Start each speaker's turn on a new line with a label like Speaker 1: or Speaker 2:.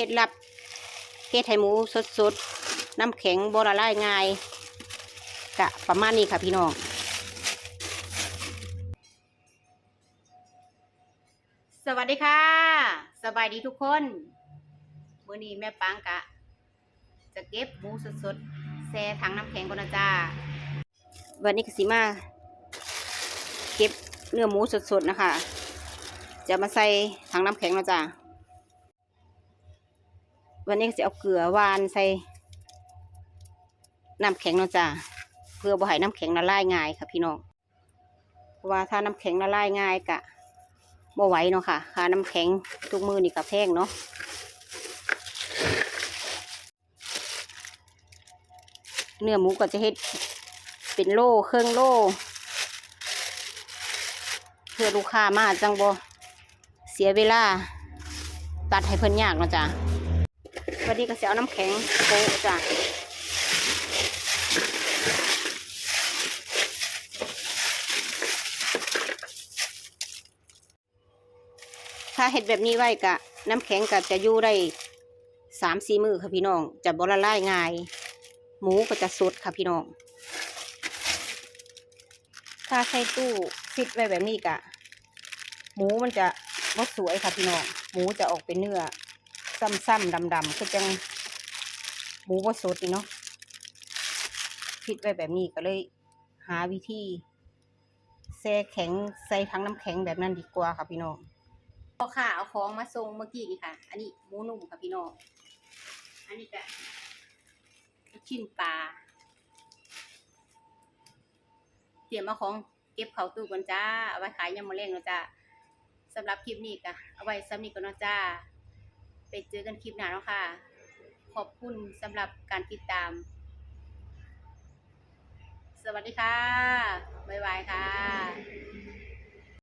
Speaker 1: ล็ดลับเฮ็ดให้หมูสดๆ น้ำแข็งบละลายง่ายกะประมาณนี้ค่ะพี่น้องสวัสดีค่ะ สบายดีทุกคนมื้อนี้แม่ปังกะ จะเก็บหมูสดๆแช่ถังน้ำแข็งก่อนนะจ้าวันนี้ก็สิมาเก็บเนื้อหมูสดๆนะคะ จะมาใส่ถังน้ำแข็งแล้วจ้า วันนี้ก็จะเอาเกลือวานใส่น้ำแข็งแล้วจ้าเพื่อบ่ให้น้ำแข็งละลายง่ายค่ะพี่น้องเพราะว่าถ้าน้ำแข็งละลายง่ายกะบ่ไหวเนาะค่ะค่าน้ำแข็งทุกมือนี่ก็แพงเนาะเนื้อหมูก็จะเฮ็ดเป็นโลเครื่องโลเพื่อลูกค้ามาจังบ่เสียเวลา ตัดให้เพิ่นยากเนาะจ้ะ วันนี้ก็จะเอาน้ำแข็งโปะจ้ะถ้าเห็ดแบบนี้ไว้กะ น้ำแข็งก็จะอยู่ได้สามสี่มือค่ะพี่น้อง จะบละลายง่าย หมูก็จะสดค่ะพี่น้อง ถ้าใช้ตู้ฟิตไว้แบบนี้กะ หมูมันจะบ่สวยค่ะพี่น้อง หมูจะออกเป็นเนื้อ ซ้ำๆดำๆคือจังหมูบ่สดนี่เนาะฟิตไว้แบบนี้ก็เลยหาวิธีแช่แข็งใส่ทั้งน้ำแข็งแบบนั้นดีกว่าค่ะพี่น้องพอค่ะเอาของมาส่งเมื่อกี้นี่ค่ะ อันนี้หมูนุ่มค่ะพี่น้องอันนี้ก็ชิ้นปลาเตรียมเอาของเก็บเขาตู้ก่อนจ้าเอาไว้ขายยามมื้อแลงเนาะจ้าสำหรับคลิปนี้ก็เอาไว้ซ้ำนี้ก่อนเนาะจ้า ไปเจอกันคลิปหน้าแล้วค่ะ ขอบคุณสำหรับการติดตาม สวัสดีค่ะ บ๊ายบายค่ะ